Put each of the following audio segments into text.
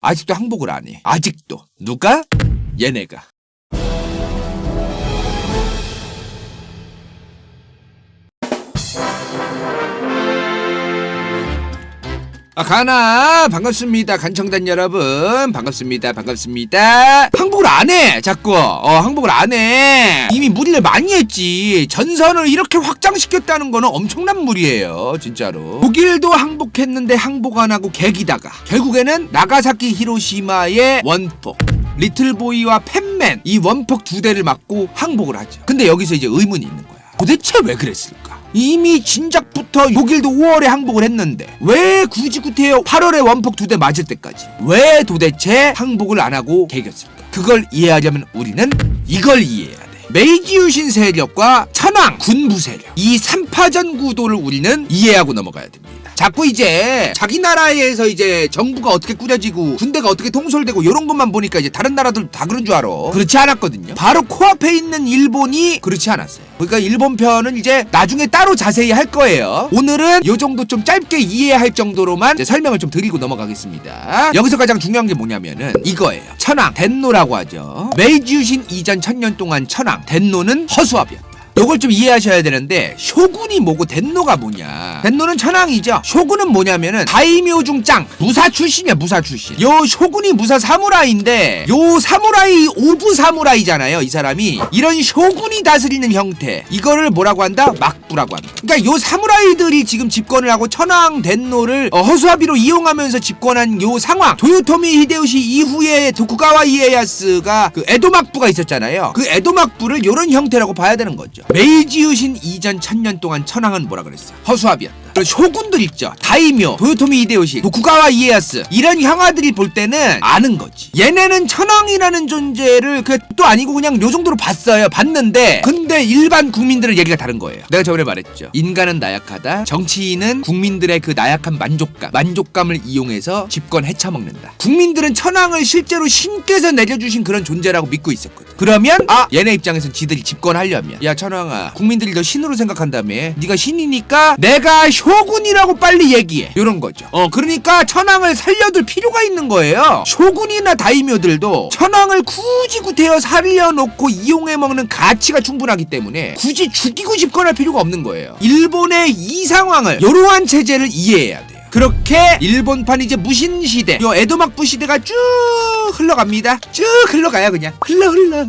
아직도 항복을 안 해. 아직도. 누가? 얘네가. 아, 가나 반갑습니다 간청단 여러분. 반갑습니다 반갑습니다. 항복을 안해 자꾸. 어 항복을 안해. 이미 무리를 많이 했지. 전선을 이렇게 확장시켰다는 거는 엄청난 무리예요 진짜로. 독일도 항복했는데 항복 안 하고 개기다가 결국에는 나가사키 히로시마의 원폭 리틀보이와 팬맨 이 원폭 두 대를 맞고 항복을 하죠. 근데 여기서 이제 의문이 있는 거야. 도대체 왜 그랬을까 이미 진작부터 독일도 5월에 항복을 했는데 왜 굳이 구태여 8월에 원폭 두 대 맞을 때까지 왜 도대체 항복을 안 하고 개겼을까? 그걸 이해하려면 우리는 이걸 이해해야 돼. 메이지 유신 세력과 천황 군부 세력 이 3파전 구도를 우리는 이해하고 넘어가야 됩니다. 자꾸 이제 자기 나라에서 이제 정부가 어떻게 꾸려지고 군대가 어떻게 통솔되고 이런 것만 보니까 이제 다른 나라들 다 그런 줄 알아. 그렇지 않았거든요. 바로 코앞에 있는 일본이 그렇지 않았어요. 그러니까 일본 편은 이제 나중에 따로 자세히 할 거예요. 오늘은 요 정도 좀 짧게 이해할 정도로만 설명을 좀 드리고 넘어가겠습니다. 여기서 가장 중요한 게 뭐냐면은 이거예요. 천황 덴노라고 하죠. 메이지 유신 이전 천년 동안 천황 덴노는 허수아비였다. 요걸 좀 이해하셔야 되는데 쇼군이 뭐고 덴노가 뭐냐. 덴노는 천황이죠. 쇼군은 뭐냐면은 다이묘 중짱 무사 출신이야 무사 출신. 요 쇼군이 무사 사무라이인데 요 사무라이 오부 사무라이잖아요 이 사람이. 이런 쇼군이 다스리는 형태 이거를 뭐라고 한다? 막부라고 합니다. 그러니까 요 사무라이들이 지금 집권을 하고 천황 덴노를 어, 허수아비로 이용하면서 집권한 요 상황. 도요토미 히데요시 이후에 도쿠가와 이에야스가 그 에도 막부가 있었잖아요. 그 에도 막부를 요런 형태라고 봐야 되는 거죠 메이지 유신 이전 천년 동안 천황은 뭐라 그랬어? 허수아비였다. 그리고 쇼군들 있죠. 다이묘, 도요토미 이데요시, 도쿠가와 이에야스 이런 형아들이 볼 때는 아는 거지. 얘네는 천황이라는 존재를 그또 아니고 그냥 요 정도로 봤어요. 봤는데 근데 일반 국민들은 얘기가 다른 거예요. 내가 저번에 말했죠. 인간은 나약하다. 정치인은 국민들의 그 나약한 만족감, 만족감을 이용해서 집권 헤쳐먹는다. 국민들은 천황을 실제로 신께서 내려주신 그런 존재라고 믿고 있었거든. 그러면 아 얘네 입장에선 지들이 집권하려면 야 천황아 국민들이 너 신으로 생각한다며 네가 신이니까 내가 쇼군이라고 빨리 얘기해. 요런 거죠. 어 그러니까 천황을 살려둘 필요가 있는 거예요. 쇼군이나 다이묘들도 천황을 굳이 구태여 살려놓고 이용해 먹는 가치가 충분하기 때문에 굳이 죽이고 집권할 필요가 없는 거예요. 일본의 이 상황을 이러한 체제를 이해해야 돼요 그렇게 일본판 이제 무신 시대, 요 에도막부 시대가 쭉 흘러갑니다. 쭉 흘러가요 그냥 흘러 흘러.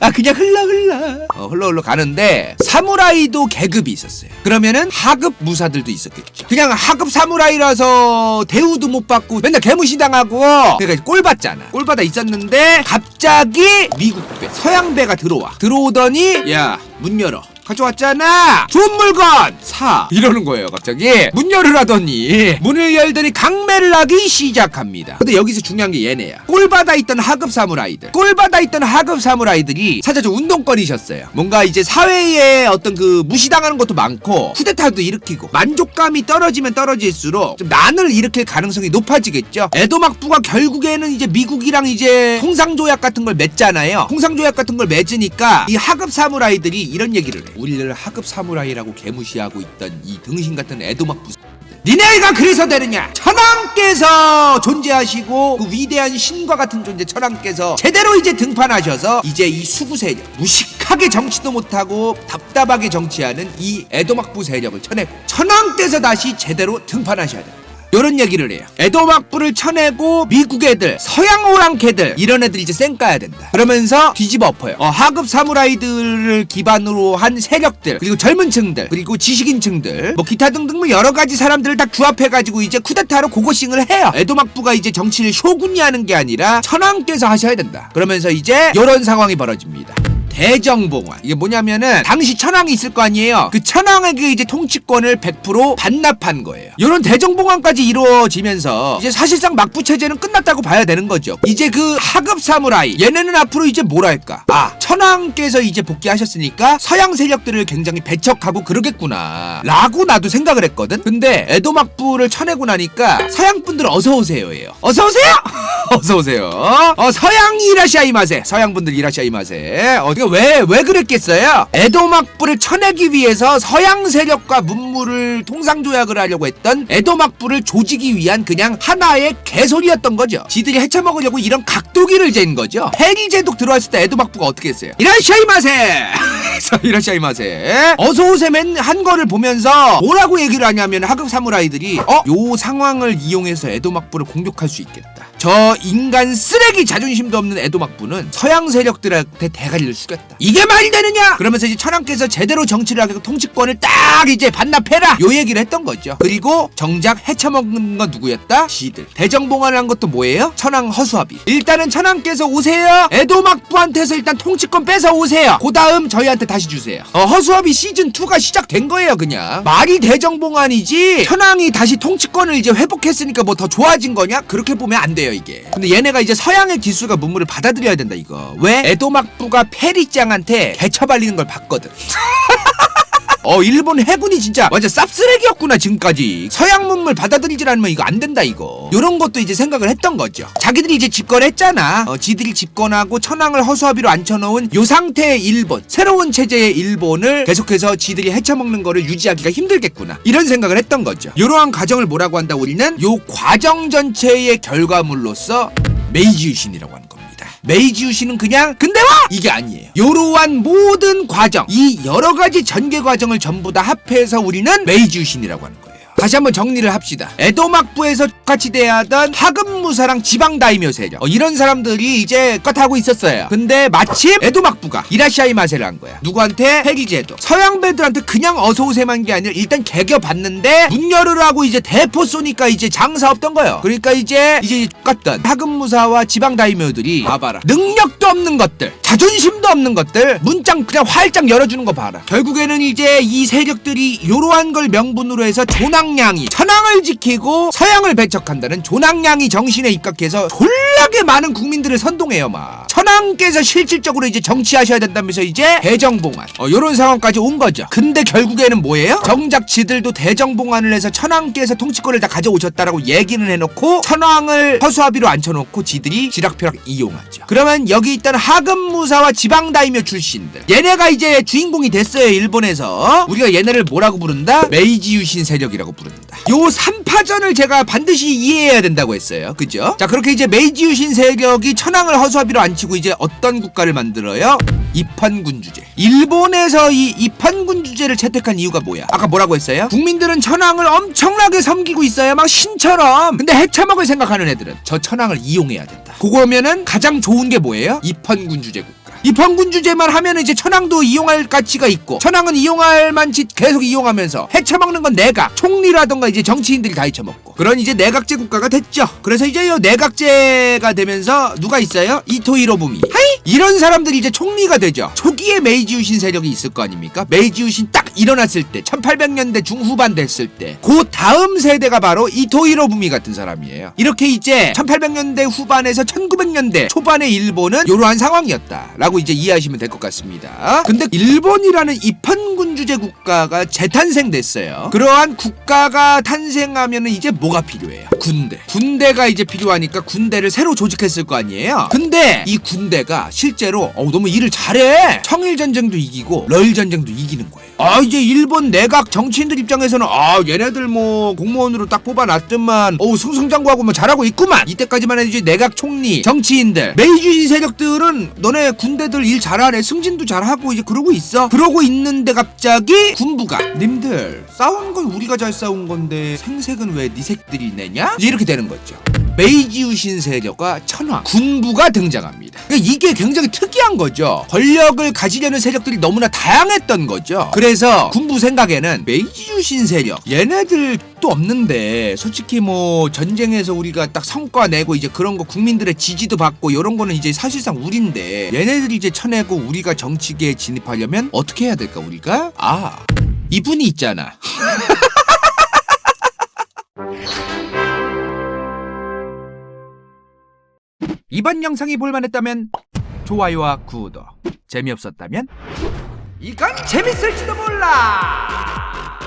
아 그냥 흘러 흘러. 어, 흘러 흘러 가는데 사무라이도 계급이 있었어요. 그러면은 하급 무사들도 있었겠죠. 그냥 하급 사무라이라서 대우도 못 받고 맨날 개무시 당하고 그러니까 꼴 받잖아. 꼴 받아 있었는데 갑자기 미국 배, 서양 배가 들어와. 들어오더니 야 문 열어. 가져왔잖아. 좋은 물건. 사. 이러는 거예요 갑자기. 문 열으라더니 문을 열더니 강매를 하기 시작합니다. 근데 여기서 중요한 게 얘네야. 꼴 받아 있던 하급 사무라이들. 꼴 받아 있던 하급 사무라이들이 사실 좀 운동권이셨어요. 뭔가 이제 사회에 어떤 그 무시당하는 것도 많고 쿠데타도 일으키고 만족감이 떨어지면 떨어질수록 좀 난을 일으킬 가능성이 높아지겠죠? 에도 막부가 결국에는 이제 미국이랑 이제 통상조약 같은 걸 맺잖아요. 통상조약 같은 걸 맺으니까 이 하급 사무라이들이 이런 얘기를 해 우리를 하급 사무라이라고 개무시하고 있던 이 등신 같은 에도막부 니네가 그래서 되느냐? 천황께서 존재하시고 그 위대한 신과 같은 존재 천황께서 제대로 이제 등판하셔서 이제 이 수구 세력 무식하게 정치도 못하고 답답하게 정치하는 이 에도막부 세력을 쳐내고 천황께서 다시 제대로 등판하셔야 됩니다 이런 얘기를 해요. 에도막부를 쳐내고 미국 애들, 서양 오랑캐들 이런 애들 이제 쌩까야 된다. 그러면서 뒤집어 엎어요. 어, 하급 사무라이들을 기반으로 한 세력들 그리고 젊은층들 그리고 지식인층들 뭐 기타 등등 뭐 여러 가지 사람들을 다 규합해가지고 이제 쿠데타로 고고싱을 해요. 에도막부가 이제 정치를 쇼군이 하는 게 아니라 천황께서 하셔야 된다. 그러면서 이제 이런 상황이 벌어집니다. 대정봉환 이게 뭐냐면은 당시 천황이 있을 거 아니에요. 그 천황에게 이제 통치권을 100% 반납한 거예요. 이런 대정봉환까지 이루어지면서 이제 사실상 막부 체제는 끝났다고 봐야 되는 거죠. 이제 그 하급 사무라이 얘네는 앞으로 이제 뭘 할까? 아 천황께서 이제 복귀하셨으니까 서양 세력들을 굉장히 배척하고 그러겠구나 라고 나도 생각을 했거든 근데 에도 막부를 쳐내고 나니까 서양 분들 어서 오세요예요 어서 오세요 어서 오세요 어 서양 이라시아 이마세 서양 분들 이라시아 이마세 어, 이거 왜, 왜 그랬겠어요? 에도막부를 쳐내기 위해서 서양 세력과 문무를 통상조약을 하려고 했던 에도막부를 조지기 위한 그냥 하나의 개소리였던 거죠. 지들이 헤쳐먹으려고 이런 각도기를 잰 거죠. 해리제독 들어왔을 때 에도막부가 어떻게 했어요? 이라시아 이마세! 이라시아 이마세. 어서오세맨 한 거를 보 면서 뭐라고 얘기를 하냐면 하급 사무라이들이 어? 요 상황을 이용해서 에도막부를 공격할 수 있겠다. 저 인간 쓰레기 자존심도 없는 에도막부는 서양 세력들한테 대가리를 숙였다. 이게 말이 되느냐? 그러면서 이제 천황께서 제대로 정치를 하게 통치권을 딱 이제 반납해라. 요 얘기를 했던 거죠. 그리고 정작 헤쳐먹는 건 누구였다? 지들. 대정봉환을 한 것도 뭐예요? 천황 허수아비. 일단은 천황께서 오세요. 에도막부한테서 일단 통치권 뺏어 오세요. 그 다음 저희한테 다시 주세요. 어, 허수아비 시즌 2가 시작된 거예요, 그냥. 말이 대정봉환이지. 천황이 다시 통치권을 이제 회복했으니까 뭐 더 좋아진 거냐? 그렇게 보면 안 돼 요, 이게. 근데 얘네가 이제 서양의 기술과 문물을 받아들여야 된다, 이거. 왜? 에도막부가 페리짱한테 개처발리는 걸 봤거든. 어 일본 해군이 진짜 완전 쌉쓰레기였구나 지금까지. 서양 문물 받아들이질 않으면 이거 안 된다 이거. 요런 것도 이제 생각을 했던 거죠. 자기들이 이제 집권했잖아. 어, 지들이 집권하고 천황을 허수아비로 앉혀놓은 요 상태의 일본 새로운 체제의 일본을 계속해서 지들이 헤쳐먹는 거를 유지하기가 힘들겠구나. 이런 생각을 했던 거죠. 이러한 과정을 뭐라고 한다 우리는 요 과정 전체의 결과물로서 메이지 유신이라고 하는 겁니다. 메이지 유신은 그냥 근데 와 이게 아니에요. 요러한 모든 과정, 이 여러 가지 전개 과정을 전부 다 합해서 우리는 메이지 유신이라고 하는 거예요. 다시 한번 정리를 합시다. 에도막부에서 같이 대하던 하급무사랑 지방다이묘 세력 어, 이런 사람들이 이제 껏하고 있었어요. 근데 마침 에도막부가 이라시아이 마세를 한 거야. 누구한테? 해리제도. 서양 배들한테 그냥 어서오세만 게 아니라 일단 개겨 봤는데 문 열으라고 이제 대포 쏘니까 이제 장사 없던 거예요. 그러니까 이제 이제 똑같던 하급무사와 지방다이묘들이 봐봐라. 능력도 없는 것들, 자존심도 없는 것들, 문장 그냥 활짝 열어주는 거 봐라. 결국에는 이제 이 세력들이 이러한 걸 명분으로 해서 조낭 량이 천황을 지키고 서양을 배척한다는 조낭량이 정신에 입각해서 졸라게 많은 국민들을 선동해요, 막. 천황께서 실질적으로 이제 정치하셔야 된다면서 이제 대정봉환. 어, 요런 상황까지 온 거죠. 근데 결국에는 뭐예요? 정작 지들도 대정봉환을 해서 천황께서 통치권을 다 가져오셨다라고 얘기는 해놓고 천황을 허수아비로 앉혀놓고 지들이 지락펴락 이용하죠. 그러면 여기 있던 하급무사와 지방다이묘 출신들 얘네가 이제 주인공이 됐어요 일본에서 우리가 얘네를 뭐라고 부른다? 메이지 유신 세력이라고 부른다. 요 3파전을 제가 반드시 이해해야 된다고 했어요. 그죠? 자 그렇게 이제 메이지 유신 세력이 천황을 허수아비로 앉히고 이제 어떤 국가를 만들어요? 입헌군 주제. 일본에서 이 입헌군 주제를 채택한 이유가 뭐야? 아까 뭐라고 했어요? 국민들은 천황을 엄청나게 섬기고 있어요. 막 신처럼. 근데 해쳐먹을 생각하는 애들은 저 천황을 이용해야 된다. 그거면은 가장 좋은 게 뭐예요? 입헌군 주제 국 가. 입헌군 주제만 하면 이제 천황도 이용할 가치가 있고 천황은 이용할 만치 계속 이용하면서 해쳐먹는 건 내각 총리라던가 이제 정치인들이 다 해쳐먹고 그런 이제 내각제 국가가 됐죠. 그래서 이제 요 내각제가 되면서 누가 있어요? 이토이로부미. 하이! 이런 사람들이 이제 총리가 되죠. 초기에 메이지 유신 세력이 있을 거 아닙니까? 메이지 유신 딱 일어났을 때 1800년대 중후반 됐을 때 그 다음 세대가 바로 이토이로부미 같은 사람이에요. 이렇게 이제 1800년대 후반에서 1900년대 초반의 일본은 이러한 상황이었다라고 이제 이해하시면 될 것 같습니다. 근데 일본이라는 입헌군 주제 국가가 재탄생됐어요. 그러한 국가가 탄생하면 이제 뭐가 필요해요? 군대. 군대가 이제 필요하니까 군대를 새로 조직했을 거 아니에요? 근데 이 군대가 실제로 어우, 너무 일을 잘해. 청일 전쟁도 이기고 러일 전쟁도 이기는 거예요. 아 이제 일본 내각 정치인들 입장에서는 아 얘네들 뭐 공무원으로 딱 뽑아놨더만 어우 승승장구하고 뭐 잘하고 있구만. 이때까지만 해도 이제 내각 총리 정치인들 메이주의 세력들은 너네 군대들 일 잘하네 승진도 잘하고 이제 그러고 있어? 그러고 있는데 갑자기 군부가 님들 싸운 건 우리가 잘 싸운 건데 생색은 왜 니색들이 내냐? 이제 이렇게 되는 거죠 메이지 유신 세력과 천황 군부가 등장합니다. 그러니까 이게 굉장히 특이한 거죠. 권력을 가지려는 세력들이 너무나 다양했던 거죠. 그래서 군부 생각에는 메이지 유신 세력 얘네들 또 없는데 솔직히 뭐 전쟁에서 우리가 딱 성과 내고 이제 그런 거 국민들의 지지도 받고 이런 거는 이제 사실상 우린데 얘네들이 이제 쳐내고 우리가 정치계에 진입하려면 어떻게 해야 될까 우리가? 아 이분이 있잖아. 이번 영상이 볼만했다면 좋아요와 구독 재미없었다면 이건 재밌을지도 몰라